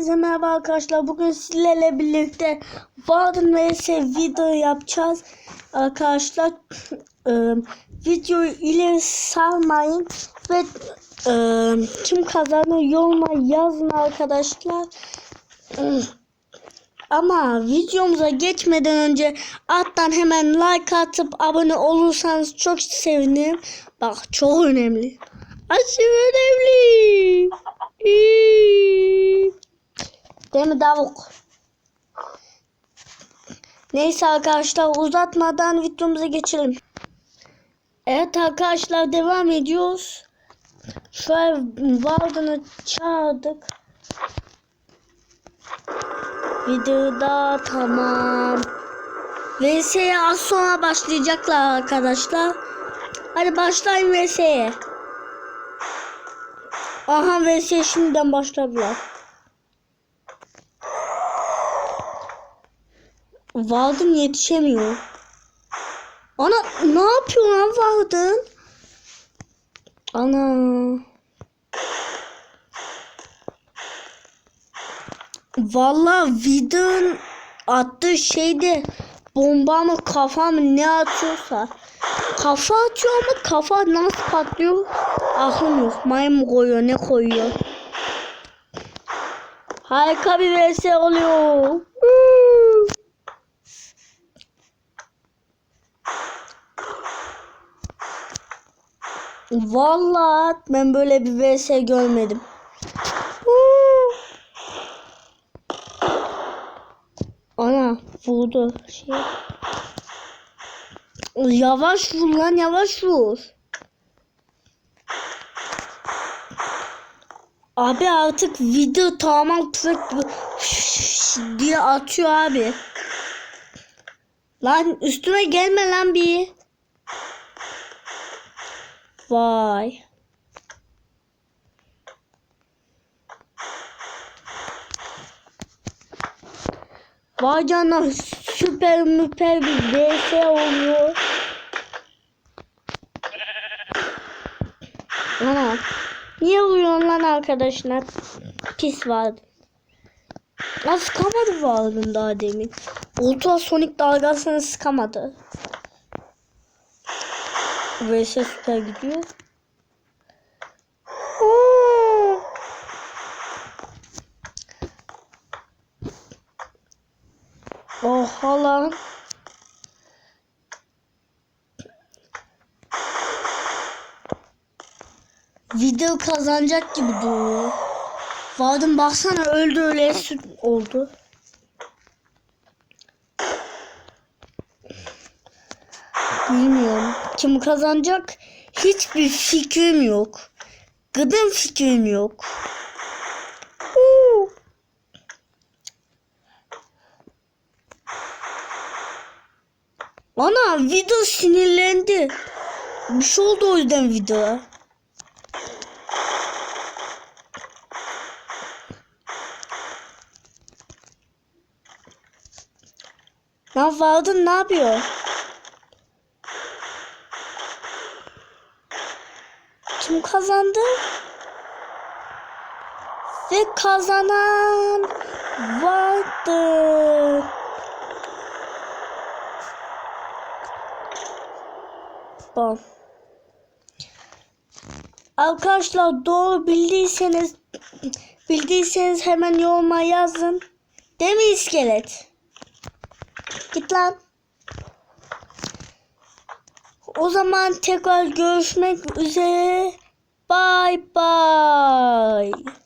Hepinize merhaba arkadaşlar. Bugün sizlerle birlikte Warden vs video yapacağız. Arkadaşlar e, videoyu ileri sarmayın ve e, kim kazanır yoruma yazın arkadaşlar. Ama videomuza geçmeden önce alttan hemen like atıp abone olursanız çok sevinirim. Bak çok önemli. Aşırı önemli. İyi. Değil mi Davuk? Neyse arkadaşlar uzatmadan videomuza geçelim. Evet arkadaşlar devam ediyoruz. Şöyle Warden'ı çağırdık. Videoda tamam. VS'ye az sonra başlayacaklar arkadaşlar. Hadi başlayın VS'ye. Aha VS şimdiden başladılar. Walden yetişemiyor. Ana ne yapıyor lan Walden? Ana. Vallahi Vid'in attığı şeyde bomba mı kafa mı ne atıyorsa kafa atıyor ama kafa nasıl patlıyor aklım yok. Mı koyuyor ne koyuyor. Harika bir vs oluyor. Vallahi ben böyle bir vs görmedim. Ana vurdu şey. Yavaş vur lan yavaş vur. Abi artık video tamam tüfek diye atıyor abi. Lan üstüme gelme lan bir. Vay. Vay canına süper müper bir vs oluyor. Ana. Niye vuruyorsun lan arkadaşına? Pis vardı. Ya sıkamadı vardım daha demin. Ultrasonic dalgasını sıkamadı. Vs süper gidiyor. Oha lan. Video kazanacak gibi duruyor. Vardım baksana öldü öyle süt oldu. Bilmiyorum. Kim kazanacak? Hiçbir fikrim yok. Gıdım fikrim yok. Ana video sinirlendi. Bir şey oldu o yüzden videoya. Lan Valdın ne yapıyor? Kim kazandı? Ve kazanan vardı. Bom. Arkadaşlar doğru bildiyseniz bildiyseniz hemen yoruma yazın. Değil mi iskelet? Git lan. O zaman tekrar görüşmek üzere. Bye bye.